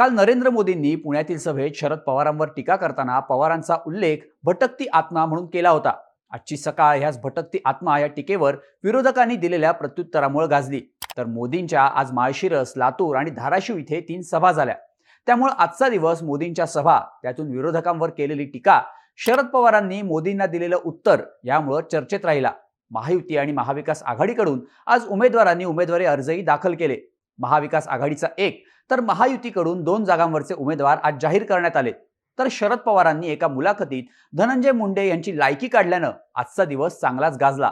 काल नरेंद्र मोदींनी पुण्यातील सभेत शरद पवारांवर टीका करताना पवारांचा उल्लेख भटकती आत्मा म्हणून केला होता. आजची सकाळ ह्याच भटकती आत्मा या टीकेवर विरोधकांनी दिलेल्या प्रत्युत्तरामुळे गाजली. तर मोदींच्या आज माळशिरस लातूर आणि धाराशिव इथे तीन सभा झाल्या. त्यामुळे आजचा दिवस मोदींच्या सभा त्यातून विरोधकांवर केलेली टीका शरद पवारांनी मोदींना दिलेलं उत्तर यामुळं चर्चेत राहिला. महायुती आणि महाविकास आघाडीकडून आज उमेदवारांनी उमेदवारी अर्जही दाखल केले. महाविकास आघाडीचा एक तर महायुतीकडून दोन जागांवरचे उमेदवार आज जाहीर करण्यात आले. तर शरद पवारांनी एका मुलाखतीत धनंजय मुंडे यांची लायकी काढल्यानं आजचा दिवस चांगलाच गाजला.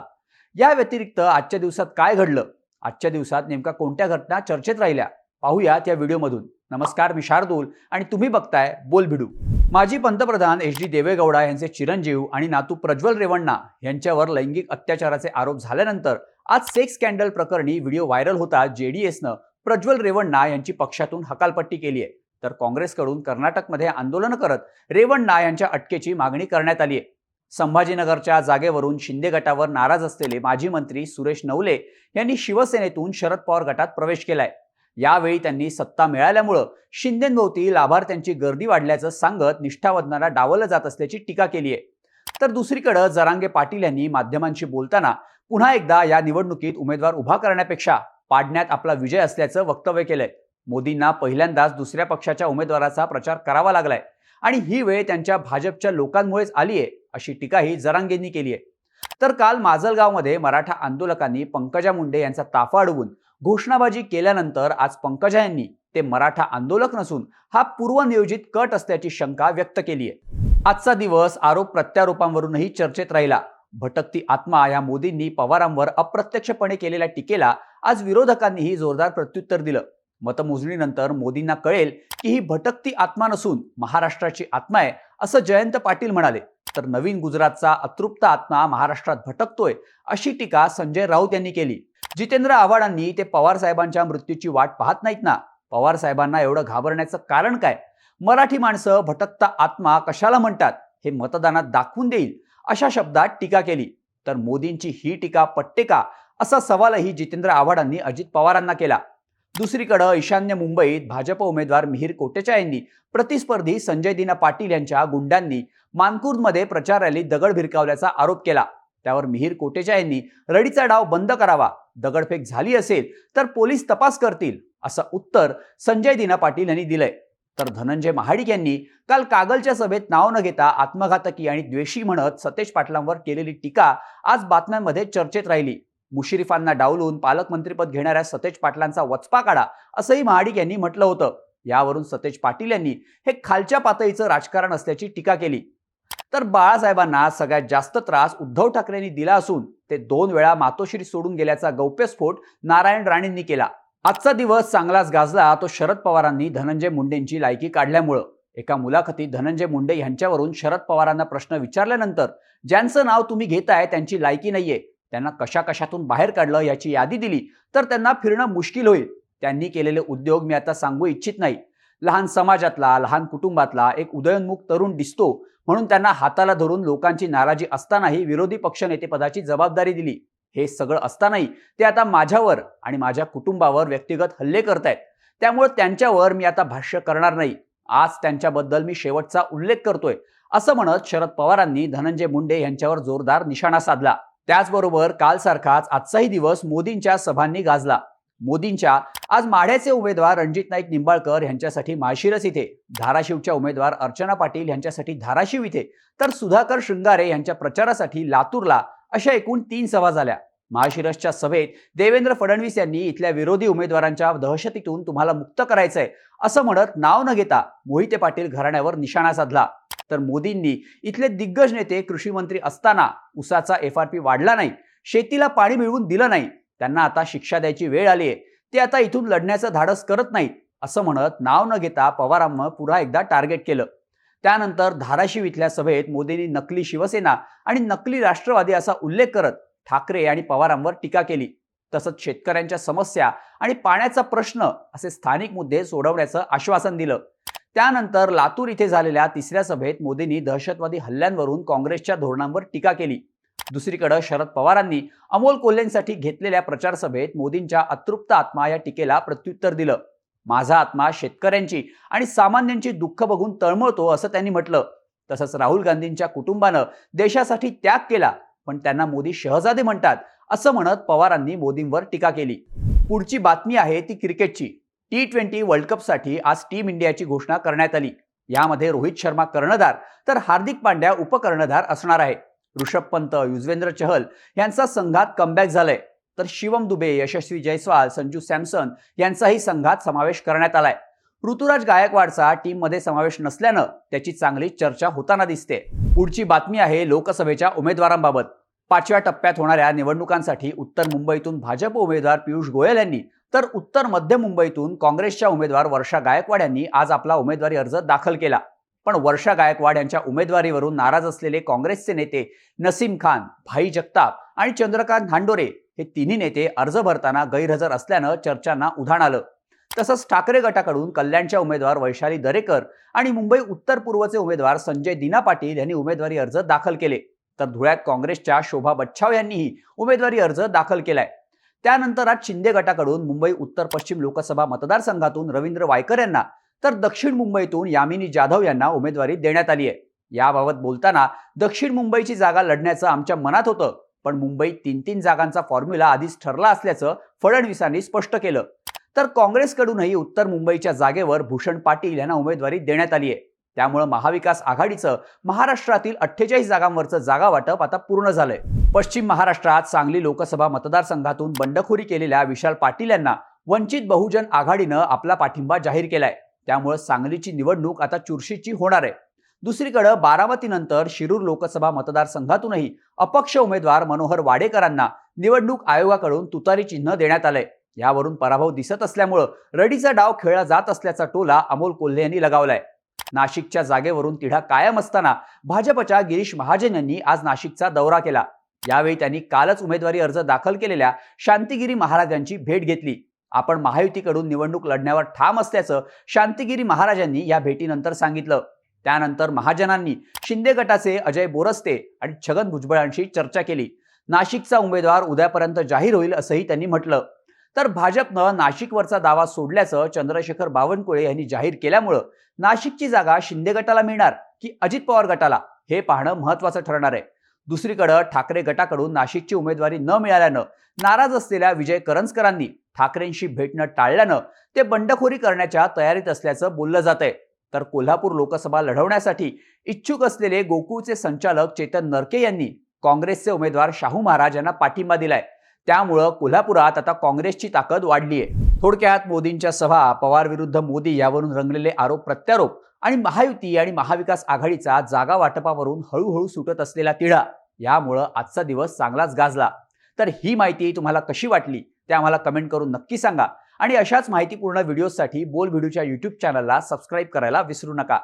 या व्यतिरिक्त आजच्या दिवसात काय घडलं? आजच्या दिवसात नेमका कोणत्या घटना चर्चेत राहिल्या? पाहूयात या व्हिडिओमधून. नमस्कार मी शार्दूल आणि तुम्ही बघताय बोल भिडू. माजी पंतप्रधान एच डी देवेगौडा यांचे चिरंजीव आणि नातू प्रज्वल रेवण्णा यांच्यावर लैंगिक अत्याचाराचे आरोप झाल्यानंतर आज सेक्स स्कॅन्डल प्रकरणी व्हिडिओ व्हायरल होता जेडीएसनं. प्रज्वल रेवण्णा यांची पक्षातून हकालपट्टी केली आहे तर काँग्रेसकडून कर्नाटकमध्ये आंदोलन करत रेवण्णा यांच्या अटकेची मागणी करण्यात आली आहे संभाजीनगरच्या जागेवरून शिंदे गटावर नाराज असलेले माजी मंत्री सुरेश नवले यांनी शिवसेनेतून शरद पवार गटात प्रवेश केलाय. यावेळी त्यांनी सत्ता मिळाल्यामुळं शिंदेभोवती लाभार्थ्यांची गर्दी वाढल्याचं सांगत निष्ठावदनाला डावलं जात असल्याची टीका केली आहे तर दुसरीकडे जरांगे पाटील यांनी माध्यमांशी बोलताना पुन्हा एकदा या निवडणुकीत उमेदवार उभा करण्यापेक्षा पाडण्यात आपला विजय असल्याचं वक्तव्य केलंय. मोदींना पहिल्यांदाच दुसऱ्या पक्षाच्या उमेदवाराचा प्रचार करावा लागलाय. आणि ही वेळ त्यांच्या भाजपच्या लोकांमुळेच आली आहे अशी टीकाही जरांगेंनी केली आहे तर काल माजलगावमध्ये मराठा आंदोलकांनी पंकजा मुंडे यांचा ताफा अडवून घोषणाबाजी केल्यानंतर आज पंकजा यांनी ते मराठा आंदोलक नसून हा पूर्वनियोजित कट असल्याची शंका व्यक्त केली आहे आजचा दिवस आरोप प्रत्यारोपांवरूनही चर्चेत राहिला. भटकती आत्मा या मोदींनी पवारांवर अप्रत्यक्षपणे केलेल्या टीकेला आज विरोधकांनीही जोरदार प्रत्युत्तर दिलं. मतमोजणीनंतर मोदींना कळेल की ही भटकती आत्मा नसून महाराष्ट्राची आत्मा आहे असं जयंत पाटील म्हणाले. तर नवीन गुजरातचा अतृप्त आत्मा महाराष्ट्रात भटकतोय अशी टीका संजय राऊत यांनी केली. जितेंद्र आव्हाडांनी ते पवार साहेबांच्या मृत्यूची वाट पाहत नाहीत ना? पवार साहेबांना एवढं घाबरण्याचं कारण काय? मराठी माणसं भटकता आत्मा कशाला म्हणतात? हे मतदानात दाखवून देईल अशा शब्दात टीका केली. तर मोदींची ही टीका पट्टे का? असा सवालही जितेंद्र आव्हाडांनी अजित पवारांना केला. दुसरीकडे ईशान्य मुंबईत भाजप उमेदवार मिहीर कोटेचा यांनी प्रतिस्पर्धी संजय दिना पाटील यांच्या गुंडांनी मानकुर्दमध्ये प्रचार रॅलीत दगड भिरकावल्याचा आरोप केला. त्यावर मिहीर कोटेचा यांनी रडीचा डाव बंद करावा दगडफेक झाली असेल तर पोलीस तपास करतील असं उत्तर संजय दिना पाटील यांनी दिलंय. तर धनंजय महाडिक यांनी काल कागलच्या सभेत नाव न घेता आत्मघातकी आणि द्वेषी म्हणत सतेज पाटलांवर केलेली टीका आज बातम्यांमध्ये चर्चेत राहिली. मुशरीफांना डावलून पालकमंत्रीपद घेणाऱ्या सतेज पाटलांचा वचपा काढा असंही महाडिक यांनी म्हटलं होतं. यावरून सतेज पाटील यांनी हे खालच्या पातळीचं राजकारण असल्याची टीका केली. तर बाळासाहेबांना सगळ्यात जास्त त्रास उद्धव ठाकरेंनी दिला असून ते दोन वेळा मातोश्री सोडून गेल्याचा गौप्यस्फोट नारायण राणेंनी केला. आजचा दिवस चांगलाच गाजला तो शरद पवारांनी धनंजय मुंडेंची लायकी काढल्यामुळं. एका मुलाखतीत धनंजय मुंडे यांच्यावरून शरद पवारांना प्रश्न विचारल्यानंतर ज्यांचं नाव तुम्ही घेताय त्यांची लायकी नाहीये. त्यांना कशा कशातून बाहेर काढलं याची यादी दिली तर त्यांना फिरणं मुश्किल होईल. त्यांनी केलेले उद्योग मी आता सांगू इच्छित नाही. लहान समाजातला लहान कुटुंबातला एक उदयोन्मुख तरुण दिसतो म्हणून त्यांना हाताला धरून लोकांची नाराजी असतानाही विरोधी पक्षनेतेपदाची जबाबदारी दिली. हे सगळं असतानाही ते आता माझ्यावर आणि माझ्या कुटुंबावर व्यक्तिगत हल्ले करतायत. त्यामुळे त्यांच्यावर मी आता भाष्य करणार नाही. आज त्यांच्याबद्दल मी शेवटचा उल्लेख करतोय असं म्हणत शरद पवारांनी धनंजय मुंडे यांच्यावर जोरदार निशाणा साधला. त्याचबरोबर कालसारखाच आजचाही दिवस मोदींच्या सभांनी गाजला. मोदींच्या आज माढ्याचे उमेदवार रणजित नाईक निंबाळकर यांच्यासाठी माळशिरस इथे धाराशिवच्या उमेदवार अर्चना पाटील यांच्यासाठी धाराशिव इथे तर सुधाकर शृंगारे यांच्या प्रचारासाठी लातूरला अशा एकूण तीन सभा झाल्या. महाशिरसच्या सभेत देवेंद्र फडणवीस यांनी इथल्या विरोधी उमेदवारांच्या दहशतीतून तुम्हाला मुक्त करायचंय असं म्हणत नाव न घेता मोहिते पाटील घराण्यावर निशाणा साधला. तर मोदींनी इथले दिग्गज नेते कृषी मंत्री असताना उसाचा एफ आर पी वाढला नाही शेतीला पाणी मिळवून दिलं नाही त्यांना आता शिक्षा द्यायची वेळ आली आहे. ते आता इथून लढण्याचं धाडस करत नाहीत असं म्हणत नाव न घेता पवारांना पुन्हा एकदा टार्गेट केलं. त्यानंतर धाराशिव इथल्या सभेत मोदींनी नकली शिवसेना आणि नकली राष्ट्रवादी असा उल्लेख करत ठाकरे आणि पवारांवर टीका केली. तसंच शेतकऱ्यांच्या समस्या आणि पाण्याचा प्रश्न असे स्थानिक मुद्दे सोडवण्याचं आश्वासन दिलं. त्यानंतर लातूर इथे झालेल्या तिसऱ्या सभेत मोदींनी दहशतवादी हल्ल्यांवरून काँग्रेसच्या धोरणांवर टीका केली. दुसरीकडे शरद पवारांनी अमोल कोल्हेंसाठी घेतलेल्या प्रचार सभेत मोदींच्या अतृप्त आत्मा या टीकेला प्रत्युत्तर दिलं. माझा आत्मा शेतकऱ्यांची आणि सामान्यांची दुःख बघून तळमळतो असं त्यांनी म्हटलं. तसंच राहुल गांधींच्या कुटुंबानं देशासाठी त्याग केला पण त्यांना मोदी शहजादे म्हणतात असं म्हणत पवारांनी मोदींवर टीका केली. पुढची बातमी आहे ती क्रिकेटची. टी ट्वेंटी वर्ल्ड कपसाठी आज टीम इंडियाची घोषणा करण्यात आली. यामध्ये रोहित शर्मा कर्णधार तर हार्दिक पांड्या उपकर्णधार असणार आहे. ऋषभ पंत युजवेंद्र चहल यांचा संघात कमबॅक झालाय. तर शिवम दुबे यशस्वी जयस्वाल संजू सॅमसन यांचाही संघात समावेश करण्यात आलाय. ऋतुराज गायकवाडचा टीममध्ये समावेश नसल्यानं त्याची चांगली चर्चा होताना दिसते. पुढची बातमी आहे लोकसभेच्या उमेदवारांबाबत. पाचव्या टप्प्यात होणाऱ्या निवडणुकांसाठी उत्तर मुंबईतून भाजप उमेदवार पियुष गोयल यांनी तर उत्तर मध्य मुंबईतून काँग्रेसच्या उमेदवार वर्षा गायकवाड यांनी आज आपला उमेदवारी अर्ज दाखल केला. पण वर्षा गायकवाड यांच्या उमेदवारीवरून नाराज असलेले काँग्रेसचे नेते नसीम खान भाई जगताप आणि चंद्रकांत धांडोरे हे तिन्ही नेते अर्ज भरताना गैरहजर असल्यानं चर्चांना उधाण आलं. तसंच ठाकरे गटाकडून कल्याणच्या उमेदवार वैशाली दरेकर आणि मुंबई उत्तर पूर्वचे उमेदवार संजय दिना पाटील यांनी उमेदवारी अर्ज दाखल केले. तर धुळ्यात काँग्रेसच्या शोभा बच्छाव यांनीही उमेदवारी अर्ज दाखल केलाय. त्यानंतर आज शिंदे गटाकडून मुंबई उत्तर पश्चिम लोकसभा मतदारसंघातून रवींद्र वायकर यांना तर दक्षिण मुंबईतून यामिनी जाधव यांना उमेदवारी देण्यात आली आहे. याबाबत बोलताना दक्षिण मुंबईची जागा लढण्याचं आमच्या मनात होतं पण मुंबईत तीन तीन जागांचा फॉर्म्युला आधीच ठरला असल्याचं फडणवीसांनी स्पष्ट केलं. तर काँग्रेसकडूनही उत्तर मुंबईच्या जागेवर भूषण पाटील यांना उमेदवारी देण्यात आली आहे. त्यामुळे महाविकास आघाडीचं महाराष्ट्रातील अठ्ठेचाळीस जागांवरचं जागा वाटप आता पूर्ण झालंय. पश्चिम महाराष्ट्रात सांगली लोकसभा मतदारसंघातून बंडखोरी केलेल्या विशाल पाटील यांना वंचित बहुजन आघाडीनं आपला पाठिंबा जाहीर केलाय. त्यामुळे सांगलीची निवडणूक आता चुरशीची होणार आहे. दुसरीकडे बारामतीनंतर शिरूर लोकसभा मतदारसंघातूनही अपक्ष उमेदवार मनोहर वाडेकरांना निवडणूक आयोगाकडून तुतारी चिन्ह देण्यात आलंय. यावरून पराभव दिसत असल्यामुळं रडीचा डाव खेळला जात असल्याचा टोला अमोल कोल्हे यांनी लगावलाय. नाशिकच्या जागेवरून तिढा कायम असताना भाजपच्या गिरीश महाजन यांनी आज नाशिकचा दौरा केला. यावेळी त्यांनी कालच उमेदवारी अर्ज दाखल केलेल्या शांतिगिरी महाराजांची भेट घेतली. आपण महायुतीकडून निवडणूक लढण्यावर ठाम असल्याचं शांतिगिरी महाराजांनी या भेटीनंतर सांगितलं. त्यानंतर महाजनांनी शिंदे गटाचे अजय बोरस्ते आणि छगन भुजबळांशी चर्चा केली. नाशिकचा उमेदवार उद्यापर्यंत जाहीर होईल असंही त्यांनी म्हटलं. तर भाजपनं नाशिकवरचा दावा सोडल्याचं चंद्रशेखर बावनकुळे यांनी जाहीर केल्यामुळं नाशिकची जागा शिंदे गटाला मिळणार की अजित पवार गटाला हे पाहणं महत्वाचं ठरणार आहे. दुसरीकडं ठाकरे गटाकडून नाशिकची उमेदवारी न मिळाल्यानं नाराज असलेल्या विजय करंजकरांनी ठाकरेंशी भेटणं टाळल्यानं ते बंडखोरी करण्याच्या तयारीत असल्याचं बोललं जात आहे. तर कोल्हापूर लोकसभा लढवण्यासाठी इच्छुक असलेले गोकुळचे संचालक चेतन नरके यांनी काँग्रेसचे उमेदवार शाहू महाराज यांना पाठिंबा दिलाय. त्यामुळं कोल्हापुरात आता काँग्रेसची ताकद वाढली आहे थोडक्यात मोदींच्या सभा पवार विरुद्ध मोदी यावरून रंगलेले आरोप प्रत्यारोप आणि महायुती आणि महाविकास आघाडीचा जागा वाटपावरून हळूहळू सुटत असलेला तिढा यामुळं आजचा दिवस चांगलाच गाजला. तर ही माहिती तुम्हाला कशी वाटली ते आम्हाला कमेंट करून नक्की सांगा. आणि अशाच माहितीपूर्ण व्हिडिओसाठी बोल व्हिडिओच्या यूट्यूब चॅनलला सबस्क्राईब करायला विसरू नका.